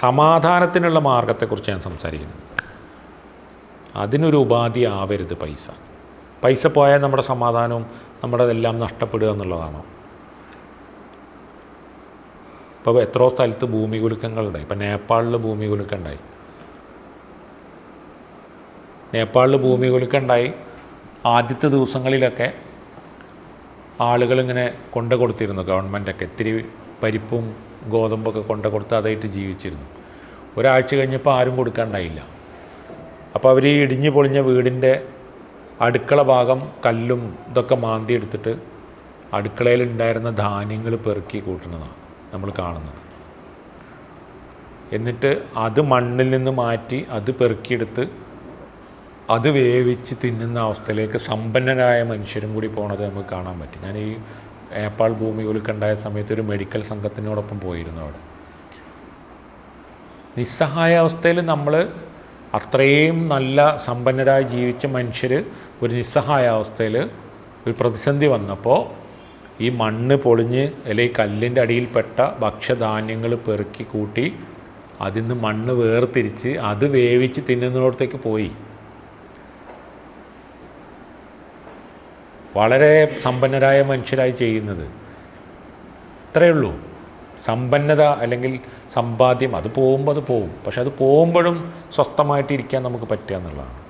സമാധാനത്തിനുള്ള മാർഗത്തെക്കുറിച്ച് ഞാൻ സംസാരിക്കുന്നത് അതിനൊരു ഉപാധി ആവരുത് പൈസ. പൈസ പോയാൽ നമ്മുടെ സമാധാനവും നമ്മുടെ എല്ലാം നഷ്ടപ്പെടുക എന്നുള്ളതാണോ. ഇപ്പോൾ എത്രയോ സ്ഥലത്ത് ഭൂമി കുലുക്കങ്ങളുണ്ടായി ഇപ്പം നേപ്പാളിൽ ഭൂമി കുലുക്കുണ്ടായി നേപ്പാളിൽ ഭൂമി കുലുക്കുണ്ടായി ആദ്യത്തെ ദിവസങ്ങളിലൊക്കെ ആളുകളിങ്ങനെ കൊണ്ടു കൊടുത്തിരുന്നു. ഗവൺമെന്റൊക്കെ ഇത്തിരി പരിപ്പും ഗോതമ്പൊക്കെ കൊണ്ട കൊടുത്ത് അതായിട്ട് ജീവിച്ചിരുന്നു. ഒരാഴ്ച കഴിഞ്ഞപ്പോൾ ആരും കൊടുക്കാണ്ടായില്ല. അപ്പോൾ അവർ ഈ ഇടിഞ്ഞു പൊളിഞ്ഞ വീടിന്റെ അടുക്കള ഭാഗം കല്ലും ഇതൊക്കെ മാന്തി എടുത്തിട്ട് അടുക്കളയിൽ ഉണ്ടായിരുന്ന ധാന്യങ്ങൾ പെറുക്കി കൂട്ടുന്നതാണ് നമ്മൾ കാണുന്നത്. എന്നിട്ട് അത് മണ്ണിൽ നിന്ന് മാറ്റി അത് പെറുക്കിയെടുത്ത് അത് വേവിച്ച് തിന്നുന്ന അവസ്ഥയിലേക്ക് സമ്പന്നരായ മനുഷ്യരും കൂടി പോണത് നമുക്ക് കാണാൻ പറ്റും. ഞാൻ ഈ നേപ്പാൾ ഭൂമി കുലുക്കുണ്ടായ സമയത്ത് ഒരു മെഡിക്കൽ സംഘത്തിനോടൊപ്പം പോയിരുന്നു അവിടെ. നിസ്സഹായ അവസ്ഥയിൽ നമ്മൾ അത്രയും നല്ല സമ്പന്നരായി ജീവിച്ച മനുഷ്യർ ഒരു നിസ്സഹായ അവസ്ഥയിൽ ഒരു പ്രതിസന്ധി വന്നപ്പോൾ ഈ മണ്ണ് പൊളിഞ്ഞ് അല്ലെങ്കിൽ കല്ലിന്റെ അടിയിൽപ്പെട്ട ഭക്ഷ്യധാന്യങ്ങൾ പെറുക്കി കൂട്ടി അതിൽ നിന്ന് മണ്ണ് വേർതിരിച്ച് അത് വേവിച്ച് തിന്നുന്നിടത്തേക്ക് പോയി. വളരെ സമ്പന്നരായ മനുഷ്യരായി ചെയ്യുന്നത്. ഇത്രയേ ഉള്ളൂ. സമ്പന്നത അല്ലെങ്കിൽ സമ്പാദ്യം അത് പോകുമ്പോൾ അത് പോകും. പക്ഷെ അത് പോകുമ്പോഴും സ്വസ്ഥമായിട്ടിരിക്കാൻ നമുക്ക് പറ്റുക എന്നുള്ളതാണ്.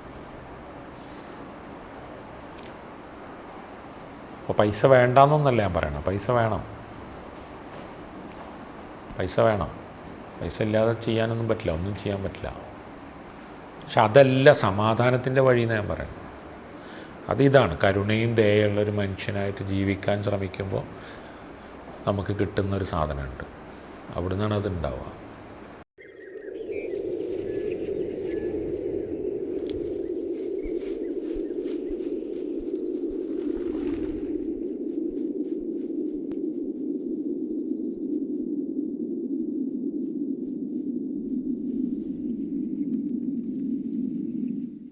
അപ്പോൾ പൈസ വേണ്ടാന്നൊന്നല്ല ഞാൻ പറയണം പൈസ വേണം. പൈസ വേണം. പൈസ ഇല്ലാതെ ചെയ്യാനൊന്നും പറ്റില്ല. ഒന്നും ചെയ്യാൻ പറ്റില്ല. പക്ഷെ അതല്ല സമാധാനത്തിന്റെ വഴി എന്ന് ഞാൻ അതിതാണ്. കരുണയും ദയുള്ളൊരു മനുഷ്യനായിട്ട് ജീവിക്കാൻ ശ്രമിക്കുമ്പോൾ നമുക്ക് കിട്ടുന്നൊരു സാധനമുണ്ട്. അവിടെ നിന്നാണ് അത് ഉണ്ടാവുക.